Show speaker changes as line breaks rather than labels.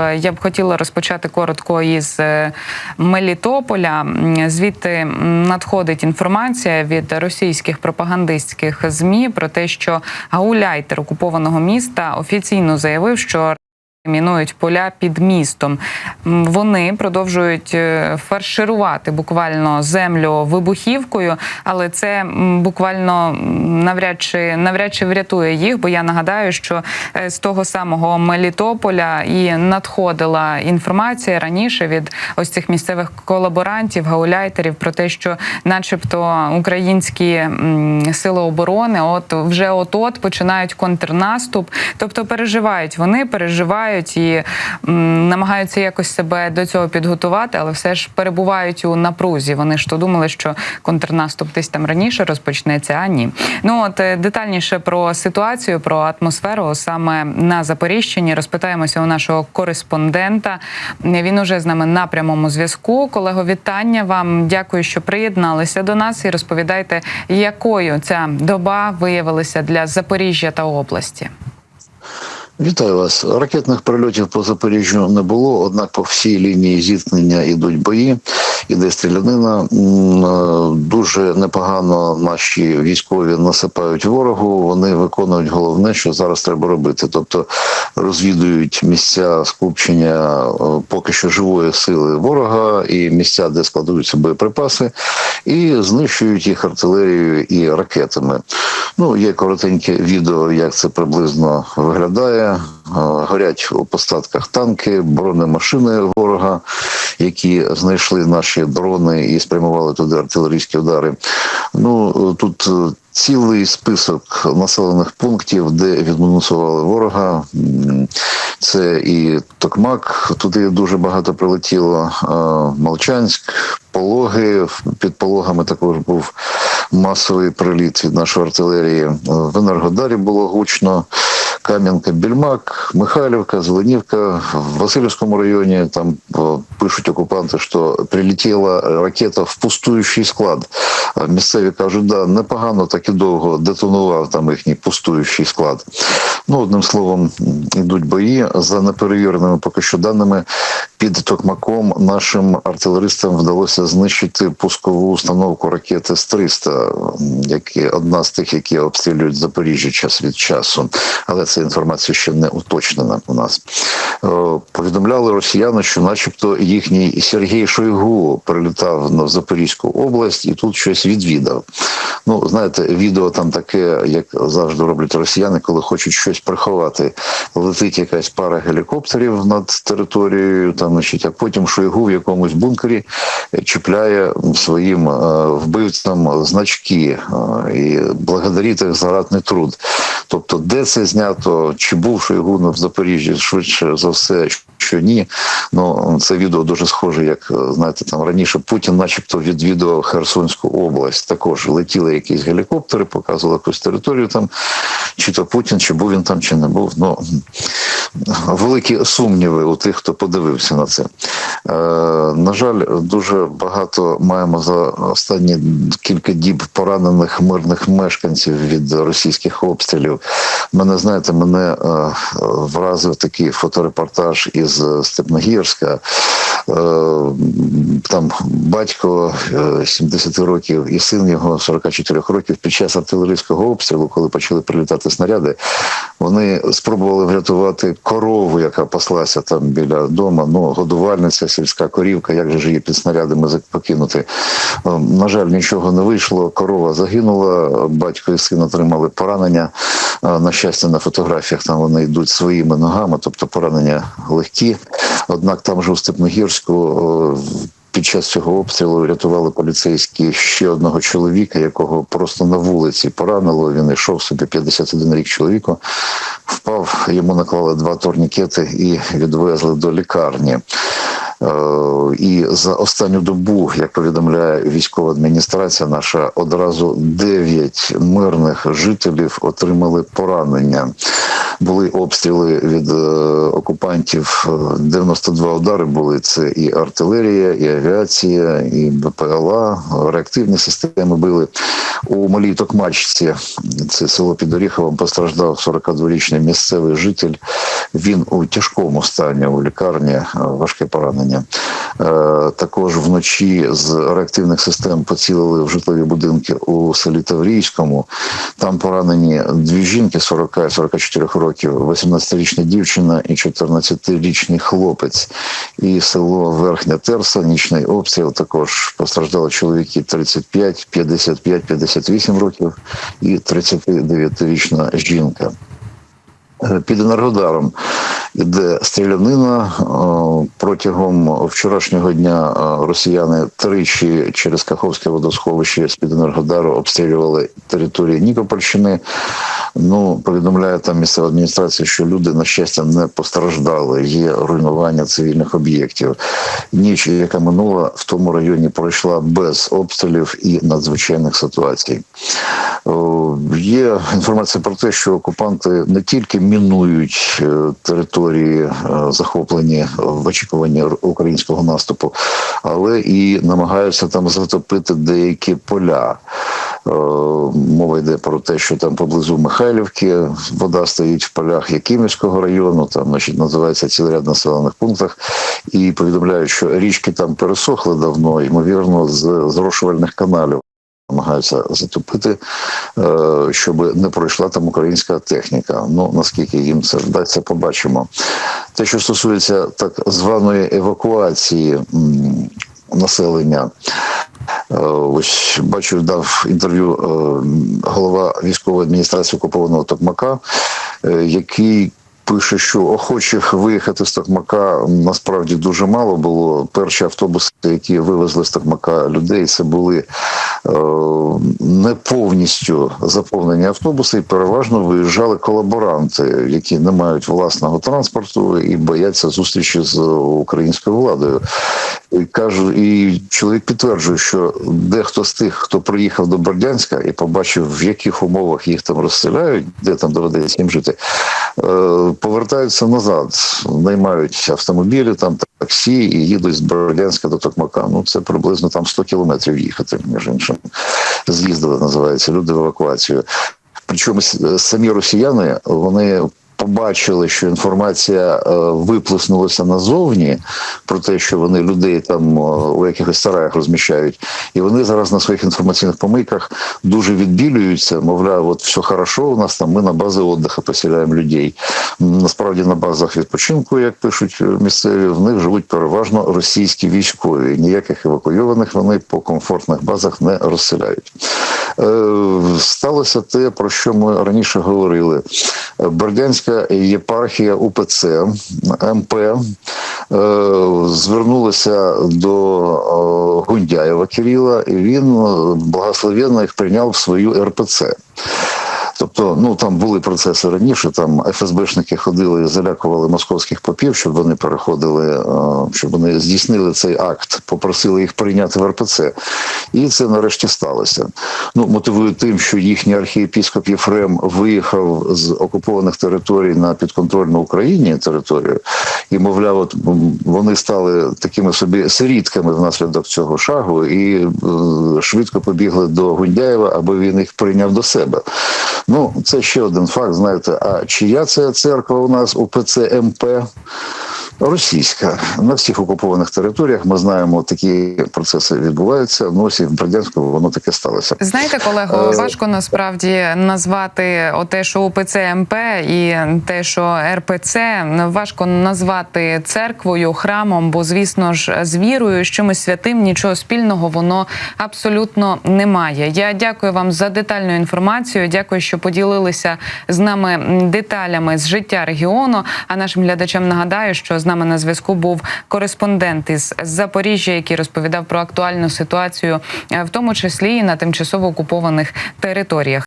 Е, Я б хотіла розпочати коротко із е, Мелітополя. Звідти надходить інформація від російських пропагандистських змі про те, що гауляйтер окупованого міста офіційно заявив, що Мінують поля під містом. Вони продовжують е, фарширувати буквально землю вибухівкою, але це буквально навряд чи навряд чи врятує їх. Бо я нагадаю, що е, з того самого Мелітополя і надходила інформація раніше від ось цих місцевих колаборантів, гауляйтерів про те, що, начебто, українські сили оборони, от вже от от починають контрнаступ, тобто переживають вони, переживають і м, намагаються якось себе до цього підготувати, але все ж перебувають у напрузі. Вони ж то думали, що контрнаступ десь там раніше розпочнеться, а ні. Ну от е, детальніше про ситуацію, про атмосферу саме на Запоріжчині розпитаємося у нашого кореспондента. Він уже з нами на прямому зв'язку. Колего, вітання вам. Дякую, що приєдналися до нас і розповідайте, якою ця доба виявилася для Запоріжжя та області.
Вітаю вас. Ракетних прильотів по Запоріжжю не було, однак по всій лінії зіткнення йдуть бої, іде стрілянина. Е, Дуже непогано наші військові насипають ворогу. Вони виконують головне, що зараз треба робити. Тобто розвідують місця скупчення е, поки що живої сили ворога і місця, де складуються боєприпаси, і знищують їх артилерією і ракетами. Ну, є коротеньке відео, як це приблизно виглядає. Е, Горять у постатках танки, бронемашини ворога, які знайшли наші дрони і спрямували туди артилерійські удари. Ну е, тут е, цілий список населених пунктів, де відмінусували ворога. Це і Токмак, туди дуже багато прилетіло. Молчанськ, Пологи. Під пологами також був масовий приліт від нашої артилерії. В Енергодарі було гучно. Кам'янка, Більмак, Михайлівка, Зеленівка в Васильівському районі. Там пишуть окупанти, що прилетіла ракета в пустуючий склад. Місцеві кажуть, да, непогано так і довго детонував там їхній пустуючий склад. Ну, одним словом, йдуть бої за неперевіреними поки що даними. Під Токмаком нашим артилеристам вдалося знищити пускову установку ракети С-300, які одна з тих, які обстрілюють Запоріжжя час від часу. Але ця інформація ще не уточнена у нас. Е, Повідомляли росіяни, що, начебто, їхній Сергій Шойгу прилітав на Запорізьку область і тут щось відвідав. Ну, знаєте, відео там таке, як завжди роблять росіяни, коли хочуть щось приховати. Летить якась пара гелікоптерів над територією, там, значить, а потім Шойгу в якомусь бункері чіпляє своїм е, вбивцям значки е, і благодарить їх за ратний труд. Тобто, де це знято, чи був Шойгу в Запоріжжі, швидше за все, що ні. Ну це відео дуже схоже, як е, знаєте, там раніше Путін, начебто, відвідував Херсонську область. Також летіли якісь гелікоптери, показували якусь територію там, чи то Путін, чи був він там, чи не був. Ну великі сумніви у тих, хто подивився на це. Е, на жаль, дуже багато маємо за останні кілька діб поранених мирних мешканців від російських обстрілів. Мене знаєте, мене е, вразив такий фоторепортаж із Степногірська. Е, там батько е, 70 років і син його 44 років під час артилерійського обстрілу, коли почали прилітати снаряди, вони спробували врятувати корову, яка паслася там біля дому. Ну, годувальниця, сільська корівка, як же ж її під снарядами покинути. Е, На жаль, нічого не вийшло. Корова загинула, батько і син отримали поранення. Е, На щастя, на фотографіях там вони йдуть своїми ногами, тобто поранення легкі. Однак там же у Степногірську е, під час цього обстрілу рятували поліцейські ще одного чоловіка, якого просто на вулиці поранило. Він йшов собі 51 рік чоловіку, впав, йому наклали два турнікети і відвезли до лікарні. Е, І за останню добу, як повідомляє військова адміністрація, наша одразу 9 мирних жителів отримали поранення. Були обстріли від е, окупантів. Е, 92 удари були. Це і артилерія, і авіація, і БПЛА, реактивні системи били. У малій Токмачці, це село під Оріховом, постраждав 42-річний місцевий житель. Він у тяжкому стані у лікарні, е, важке поранення. Е, Також вночі з реактивних систем поцілили в житлові будинки у селі Таврійському. Там поранені дві жінки 40 і 44 років, 18-річна дівчина і 14-річний хлопець. І село Верхня Терса, нічний обстріл. Також постраждали чоловіки 35, 55, 58 років і 39-річна жінка. Е, Під енергодаром іде стрілянина. Протягом вчорашнього дня е, росіяни тричі через Каховське водосховище з під енергодару обстрілювали території Нікопольщини. Ну повідомляє там місцева адміністрація, що люди на щастя не постраждали. Є руйнування цивільних об'єктів. Ніч, яка минула в тому районі, пройшла без обстрілів і надзвичайних ситуацій. Є інформація про те, що окупанти не тільки мінують е, території, е, захоплені в очікуванні українського наступу, але і намагаються там затопити деякі поля. Е, Мова йде про те, що там поблизу Михайлівки вода стоїть в полях Якимівського району, там значить, називається цілий ряд населених пунктах, і повідомляють, що річки там пересохли давно, ймовірно, з зрошувальних каналів намагаються затопити, е, щоб не пройшла там українська техніка. Ну наскільки їм це вдасться, побачимо. Те, що стосується так званої евакуації населення. Е, Ось бачу, дав інтерв'ю е, голова військової адміністрації окупованого Токмака, який пише, що охочих виїхати з Токмака насправді дуже мало було. Перші автобуси, які вивезли з Токмака людей, це були е, не повністю заповнені автобуси, і переважно виїжджали колаборанти, які не мають власного транспорту і бояться зустрічі з українською владою. Кажу, і чоловік підтверджує, що дехто з тих, хто приїхав до Бердянська і побачив, в яких умовах їх там розстріляють, де там доведеться їм жити, е, повертаються назад, наймають автомобілі, там таксі і їдуть з Бердянська до Токмака. Ну це приблизно там 100 кілометрів їхати, між іншим. З'їздили, називається люди в евакуацію. Причому самі росіяни вони. Побачили, що інформація е, виплеснулася назовні про те, що вони людей там е, у якихось сараях розміщають, і вони зараз на своїх інформаційних помийках дуже відбілюються. Мовляв, от все хорошо, у нас там ми на бази віддиху поселяємо людей. Насправді на базах відпочинку, як пишуть е, місцеві, в них живуть переважно російські військові. Ніяких евакуйованих вони по комфортних базах не розселяють. Е, Сталося те, про що ми раніше говорили. Е, Бердянська єпархія УПЦ МП звернулася до Гундяєва Кирила, і він благословенно їх прийняв в свою РПЦ. Тобто, ну там були процеси раніше. Там ФСБшники ходили, залякували московських попів, щоб вони переходили, е, щоб вони здійснили цей акт, попросили їх прийняти в РПЦ. І це нарешті сталося. Ну мотивують тим, що їхній архієпіскоп Єфрем виїхав з окупованих територій на підконтрольну Україні територію, і мовляв, от вони стали такими собі сирітками внаслідок цього шагу, і е, швидко побігли до Гундяєва, аби він їх прийняв до себе. Ну, це ще один факт. Знаєте, а чия це церква у нас у ПЦМП? Російська на всіх окупованих територіях ми знаємо, такі процеси відбуваються. Ну ось і в Бердянську воно таке сталося.
Знаєте, колего,
Е,
важко насправді назвати оте, що УПЦ МП і те, що РПЦ, важко назвати церквою, храмом, бо звісно ж з вірою, з чимось святим нічого спільного воно абсолютно немає. Я дякую вам за детальну інформацію. Дякую, що поділилися з нами деталями з життя регіону. А нашим глядачам нагадаю, що з нами на зв'язку був кореспондент із Запоріжжя, який розповідав про актуальну ситуацію, е, в тому числі і на тимчасово окупованих територіях.